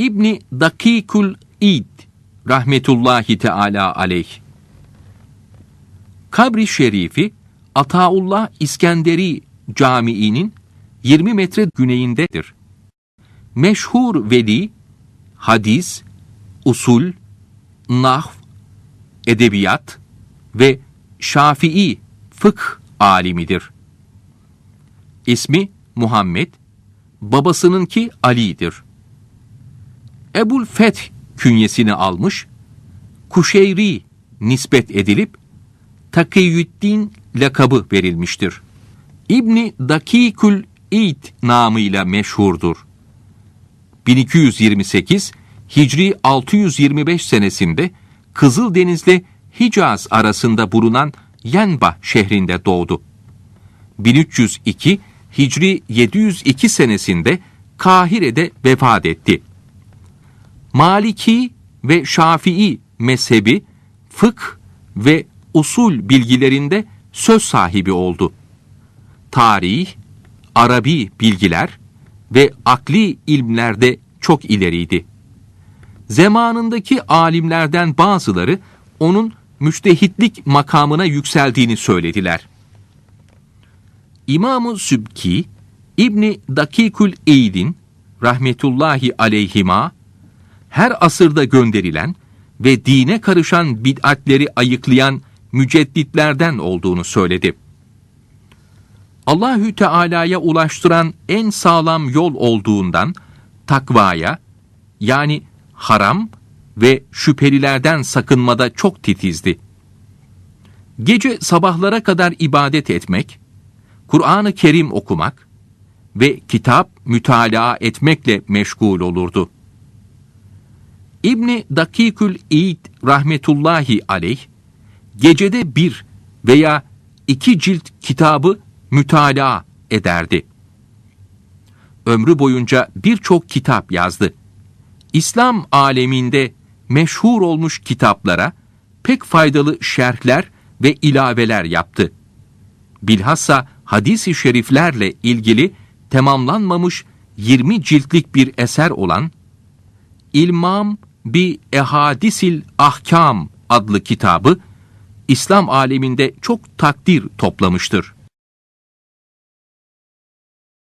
İbni Dakikul İd rahmetullahi teala aleyh. Kabri şerifi Ataullah İskenderi Camii'nin 20 metre güneyindedir. Meşhur veli, hadis, usul, nahv, edebiyat ve Şafii fıkh alimidir. İsmi Muhammed, babasınınki Ali'dir. Ebul Feth künyesini almış, Kuşeyri nispet edilip Takiyüddin lakabı verilmiştir. İbni Dakikül İd namıyla meşhurdur. 1228 Hicri 625 senesinde Kızıldeniz'le Hicaz arasında bulunan Yenba şehrinde doğdu. 1302 Hicri 702 senesinde Kahire'de vefat etti. Maliki ve Şafii mezhebi fıkh ve usul bilgilerinde söz sahibi oldu. Tarih, Arabi bilgiler ve akli ilmlerde çok ileriydi. Zamanındaki alimlerden bazıları onun müçtehitlik makamına yükseldiğini söylediler. İmam-ı Sübki, İbni Dakikül Eydin, rahmetullahi aleyhima, her asırda gönderilen ve dine karışan bid'atleri ayıklayan mücedditlerden olduğunu söyledi. Allahü Teala'ya ulaştıran en sağlam yol olduğundan takvaya yani haram ve şüphelilerden sakınmada çok titizdi. Gece sabahlara kadar ibadet etmek, Kur'an-ı Kerim okumak ve kitap mütalaa etmekle meşgul olurdu. İbni Dakikül İd rahmetullahi aleyh, gecede bir veya iki cilt kitabı mütalaa ederdi. Ömrü boyunca birçok kitap yazdı. İslam aleminde meşhur olmuş kitaplara pek faydalı şerhler ve ilaveler yaptı. Bilhassa hadis-i şeriflerle ilgili tamamlanmamış 20 ciltlik bir eser olan İlmam bi Ehadisil Ahkam adlı kitabı İslam aleminde çok takdir toplamıştır.